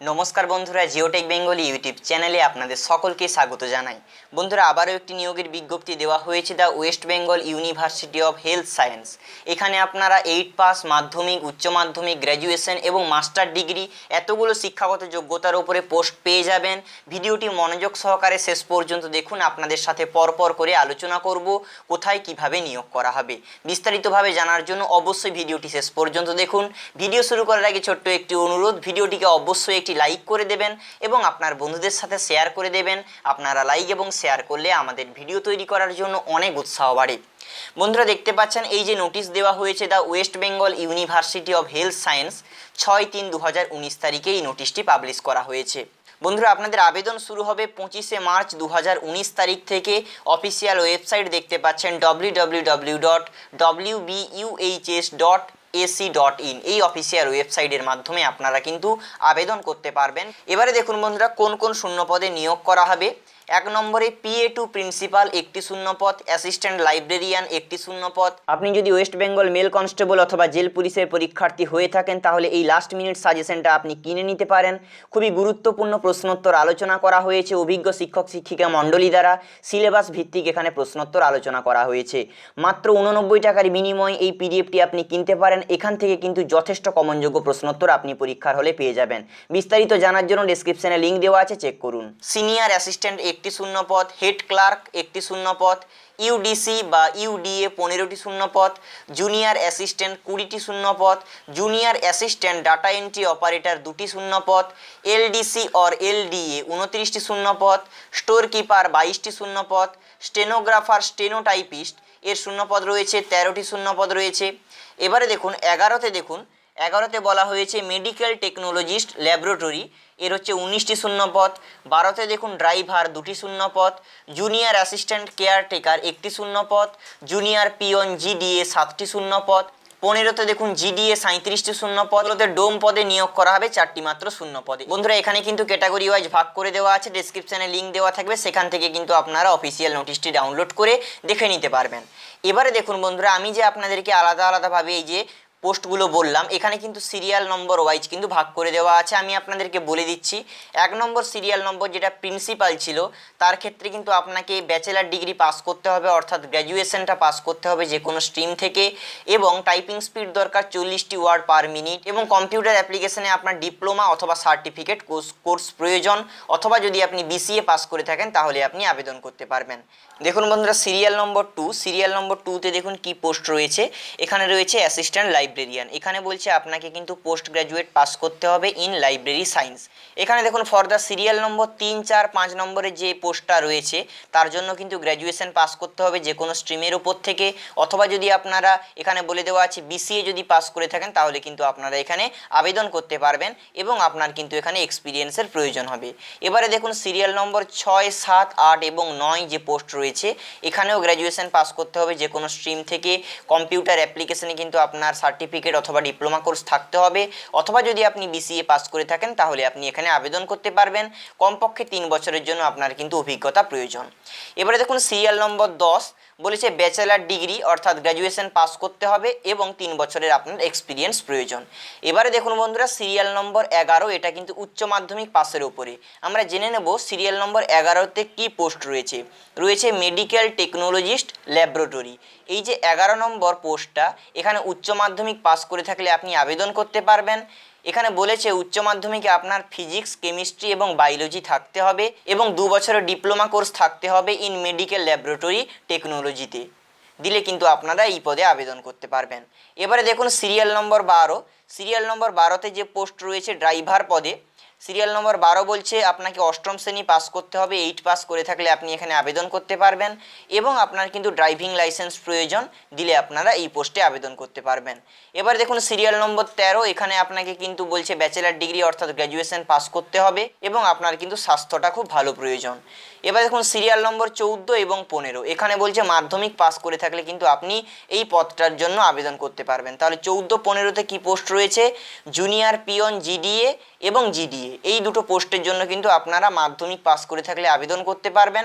নমস্কার বন্ধুরা, Geotech Bengali YouTube চ্যানেলে আপনাদের সকলকে স্বাগত জানাই। বন্ধুরা, আবারও একটি নিয়োগের বিজ্ঞপ্তি দেওয়া হয়েছে the West Bengal university of health science. এখানে আপনারা এইট পাস মাধ্যমিক, উচ্চ মাধ্যমিক, গ্র্যাজুয়েশন এবং মাস্টার ডিগ্রি এতগুলো শিক্ষাগত যোগ্যতার উপরে পোস্ট পেয়ে যাবেন। ভিডিওটি মনোযোগ সহকারে শেষ পর্যন্ত দেখুন, আপনাদের সাথে পরপর করে আলোচনা করব, কোথায় কীভাবে নিয়োগ করা হবে। বিস্তারিতভাবে জানার জন্য অবশ্যই ভিডিওটি শেষ পর্যন্ত দেখুন। ভিডিও শুরু করার আগে ছোট্ট একটি অনুরোধ, ভিডিওটিকে অবশ্যই একটি লাইক করে দেবেন এবং আপনার বন্ধুদের সাথে শেয়ার করে দেবেন। আপনারা লাইক এবং শেয়ার করলে আমাদের ভিডিও তৈরি করার জন্য অনেক উৎসাহ বাড়ে। বন্ধুরা, দেখতে পাচ্ছেন, এই যে নোটিশ দেওয়া হয়েছে the West Bengal university of health science ছয় তিন দু তারিখে এই নোটিশটি পাবলিশ করা হয়েছে। বন্ধুরা, আপনাদের আবেদন শুরু হবে পঁচিশে মার্চ দু হাজার উনিশ তারিখ থেকে। অফিসিয়াল ওয়েবসাইট দেখতে পাচ্ছেন W W W dot W B U H S dot A C dot in এই অফিসিয়াল ওয়েবসাইটের মাধ্যমে আপনারা কিন্তু আবেদন করতে পারবেন। এবারে দেখুন বন্ধুরা, কোন কোন শূন্য পদে নিয়োগ করা হবে? এক নম্বরে পিএ টু প্রিন্সিপাল একটি শূন্য পদ অ্যাসিস্ট্যান্ট লাইব্রেরিয়ান একটি শূন্য পদ আপনি যদি ওয়েস্ট বেঙ্গল মেল কনস্টেবল অথবা জেল পুলিশের পরীক্ষার্থী হয়ে থাকেন, তাহলে এই লাস্ট মিনিট সাজেশনটা আপনি কিনে নিতে পারেন। খুবই গুরুত্বপূর্ণ প্রশ্নোত্তর আলোচনা করা হয়েছে অভিজ্ঞ শিক্ষক শিক্ষিকা মণ্ডলী দ্বারা। সিলেবাস ভিত্তিক এখানে প্রশ্নোত্তর আলোচনা করা হয়েছে। মাত্র উননব্বই টাকার বিনিময়ে এই পিডিএফটি আপনি কিনতে পারেন। এখান থেকে কিন্তু যথেষ্ট কমনযোগ্য প্রশ্নোত্তর আপনি পরীক্ষার হলে পেয়ে যাবেন। বিস্তারিত জানার জন্য ডেসক্রিপশনে লিঙ্ক দেওয়া আছে চেক করুন। সিনিয়র অ্যাসিস্ট্যান্ট একটি শূন্য পদ হেড ক্লার্ক একটি শূন্য পদ ইউডিসি বা ইউডিএ পনেরোটি শূন্য পদ জুনিয়র অ্যাসিস্ট্যান্ট কুড়িটি শূন্য পদ junior assistant data entry operator দুটি শূন্য পদ এলডিসি অর এলডিএ উনত্রিশটি শূন্য পদ স্টোর কিপার বাইশটি শূন্য পদ স্টেনোগ্রাফার স্টেনোটাইপিস্ট এর শূন্য পদ রয়েছে, তেরোটি শূন্য পদ রয়েছে। এবারে দেখুন, এগারোতে দেখুন এগারোতে বলা হয়েছে মেডিকেল টেকনোলজিস্ট ল্যাবরেটরি এর হচ্ছে উনিশটি শূন্য পদ বারোতে দেখুন ড্রাইভার দুটি শূন্য পদ জুনিয়র অ্যাসিস্ট্যান্ট কেয়ারটেকার একটি শূন্য পদ জুনিয়র পিয়ন জিডিএ সাতটি শূন্য পদ পনেরোতে দেখুন জিডিএ সাঁত্রিশটি শূন্য পদ ওতে ডোম পদে নিয়োগ করা হবে, চারটি মাত্র শূন্য পদে বন্ধুরা, এখানে কিন্তু ক্যাটাগরি ওয়াইজ ভাগ করে দেওয়া আছে ডেসক্রিপশনে লিঙ্ক দেওয়া থাকবে, সেখান থেকে কিন্তু আপনারা অফিসিয়াল নোটিশটি ডাউনলোড করে দেখে নিতে পারবেন। এবারে দেখুন বন্ধুরা, আমি যে আপনাদেরকে আলাদা আলাদাভাবে এই যে পোস্টগুলো বললাম, এখানে কিন্তু সিরিয়াল নম্বর ওয়াইজ কিন্তু ভাগ করে দেওয়া আছে। আমি আপনাদেরকে বলে দিচ্ছি, এক নম্বর সিরিয়াল নম্বর যেটা প্রিন্সিপাল ছিল, তার ক্ষেত্রে কিন্তু আপনাকে ব্যাচেলার ডিগ্রি পাস করতে হবে, অর্থাৎ গ্র্যাজুয়েশনটা পাস করতে হবে যে কোনো স্ট্রিম থেকে, এবং টাইপিং স্পিড দরকার চল্লিশটি ওয়ার্ড পার মিনিট এবং কম্পিউটার অ্যাপ্লিকেশনে আপনার ডিপ্লোমা অথবা সার্টিফিকেট কোর্স কোর্স প্রয়োজন, অথবা যদি আপনি বিসিএ পাস করে থাকেন, তাহলে আপনি আবেদন করতে পারবেন। দেখুন বন্ধুরা serial number two serial number টুতে দেখুন কি পোস্ট রয়েছে। এখানে রয়েছে অ্যাসিস্ট্যান্ট লাইব্রেরিয়ান এখানে বলছে আপনাকে কিন্তু পোস্ট গ্র্যাজুয়েট পাস করতে হবে ইন লাইব্রেরি সায়েন্স এখানে দেখুন ফর দ্য সিরিয়াল নম্বর তিন, চার, পাঁচ নম্বরের যে পোস্টটা রয়েছে, তার জন্য কিন্তু গ্র্যাজুয়েশন পাস করতে হবে যে কোনো স্ট্রিমের উপর থেকে। অথবা যদি আপনারা এখানে বলে দেওয়া আছে বিসিএ যদি পাস করে থাকেন, তাহলে কিন্তু আপনারা এখানে আবেদন করতে পারবেন এবং আপনার কিন্তু এখানে এক্সপিরিয়েন্সের প্রয়োজন হবে। এবারে দেখুন সিরিয়াল নম্বর ছয়, সাত, আট এবং নয় যে পোস্ট রয়েছে, এখানেও গ্র্যাজুয়েশন পাস করতে হবে যে কোনো স্ট্রিম থেকে। কম্পিউটার অ্যাপ্লিকেশনে কিন্তু আপনার সার্টিফিকেট অথবা ডিপ্লোমা কোর্স থাকতে হবে। অথবা যদি আপনি বিসিএ পাস করে থাকেন, তাহলে আপনি এখানে আবেদন করতে পারবেন। কমপক্ষে তিন বছরের জন্য আপনার কিন্তু অভিজ্ঞতা প্রয়োজন। এবারে দেখুন সিরিয়াল নম্বর দশ বলেছে ব্যাচেলার ডিগ্রি অর্থাৎ গ্র্যাজুয়েশন পাস করতে হবে এবং তিন বছরের আপনার এক্সপিরিয়েন্স প্রয়োজন। এবারে দেখুন বন্ধুরা সিরিয়াল নম্বর এগারো, এটা কিন্তু উচ্চ মাধ্যমিক পাসের উপরে। আমরা জেনে নেব সিরিয়াল নম্বর এগারোতে কি পোস্ট রয়েছে। রয়েছে মেডিকেল টেকনোলজিস্ট ল্যাবরেটরি এই যে এগারো নম্বর পোস্টটা এখানে উচ্চ মাধ্যমিক পাস করে থাকলে আপনি আবেদন করতে পারবেন। এখানে বলেছে, উচ্চ মাধ্যমিকে আপনার ফিজিক্স, কেমিস্ট্রি এবং বায়োলজি থাকতে হবে এবং দু বছরের ডিপ্লোমা কোর্স থাকতে হবে ইন মেডিকেল ল্যাবরেটরি টেকনোলজিতে। দিলে কিন্তু আপনারা এই পদে আবেদন করতে পারবেন। এবারে দেখুন, সিরিয়াল নম্বর বারো। সিরিয়াল নম্বর বারোতে যে পোস্ট রয়েছে, ড্রাইভার পদে সিরিয়াল নম্বর বারো বলছে, আপনাকে অষ্টম শ্রেণি পাস করতে হবে, এইট পাস করে থাকলে আপনি এখানে আবেদন করতে পারবেন এবং আপনার কিন্তু ড্রাইভিং লাইসেন্স প্রয়োজন দিলে আপনারা এই পোস্টে আবেদন করতে পারবেন। এবার দেখুন সিরিয়াল নম্বর তেরো, এখানে আপনাকে কিন্তু বলছে ব্যাচেলার ডিগ্রি অর্থাৎ গ্র্যাজুয়েশন পাস করতে হবে এবং আপনার কিন্তু স্বাস্থ্যটা খুব ভালো প্রয়োজন। এবার দেখুন সিরিয়াল নম্বর চৌদ্দ এবং পনেরো। এখানে বলছে মাধ্যমিক পাস করে থাকলে কিন্তু আপনি এই পদটার জন্য আবেদন করতে পারবেন। তাহলে চৌদ্দ, পনেরোতে কি পোস্ট রয়েছে? জুনিয়র পিয়ন জিডিএ এবং জিডিএ এই দুটো পোস্টের জন্য কিন্তু আপনারা মাধ্যমিক পাস করে থাকলে আবেদন করতে পারবেন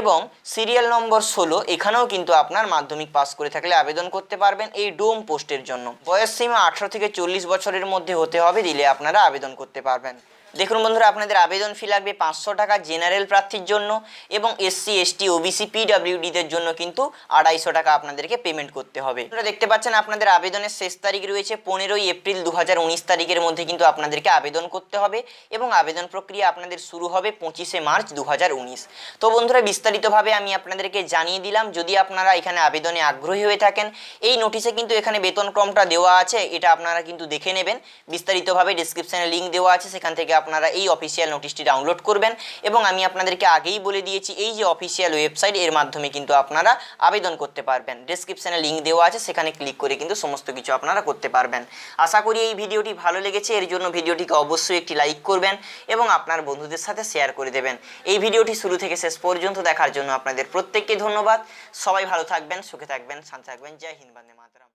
এবং সিরিয়াল নম্বর ষোলো, এখানেও কিন্তু আপনার মাধ্যমিক পাস করে থাকলে আবেদন করতে পারবেন এই ডোম পোস্টের জন্য। বয়স সীমা আঠারো থেকে চল্লিশ বছরের মধ্যে হতে হবে দিলে আপনারা আবেদন করতে পারবেন। দেখুন বন্ধুরা, আপনাদের আবেদন ফি লাগবে পাঁচশো টাকা জেনারেল প্রার্থীর জন্য এবং এসসি এসটি ওবিসি পিডাব্লিউডিদের জন্য কিন্তু আড়াইশো টাকা আপনাদেরকে পেমেন্ট করতে হবে। দেখতে পাচ্ছেন আপনাদের আবেদনের শেষ তারিখ রয়েছে পনেরোই এপ্রিল দু হাজার উনিশ তারিখের মধ্যে কিন্তু আপনাদেরকে আবেদন করতে হবে এবং আবেদন প্রক্রিয়া আপনাদের শুরু হবে পঁচিশে মার্চ দু হাজার উনিশ। তো বন্ধুরা, বিস্তারিতভাবে আমি আপনাদেরকে জানিয়ে দিলাম, যদি আপনারা এখানে আবেদনে আগ্রহী হয়ে থাকেন, এই নোটিশে কিন্তু এখানে বেতনক্রমটা দেওয়া আছে, এটা আপনারা কিন্তু দেখে নেবেন। বিস্তারিতভাবে ডিসক্রিপশানে লিঙ্ক দেওয়া আছে, সেখান থেকে আপনারা এই অফিসিয়াল নোটিশটি ডাউনলোড করবেন এবং আমি আপনাদেরকে আগেই বলে দিয়েছি, এই যে অফিসিয়াল ওয়েবসাইট এর মাধ্যমে কিন্তু আপনারা আবেদন করতে পারবেন। ডিসক্রিপশানে লিঙ্ক দেওয়া আছে, সেখানে ক্লিক করে কিন্তু সমস্ত কিছু আপনারা করতে পারবেন। আশা করি এই ভিডিওটি ভালো লেগেছে, এর জন্য ভিডিওটিকে অবশ্যই একটি লাইক করবেন এবং আপনার বন্ধুদের সাথে শেয়ার করে দেবেন। এই ভিডিওটি শুরু থেকে শেষ পর্যন্ত দেখার জন্য আপনাদের প্রত্যেককে ধন্যবাদ। সবাই ভালো থাকবেন, সুখে থাকবেন, শান্তি থাকবেন। জয় হিন্দ, বন্দে মাতরম।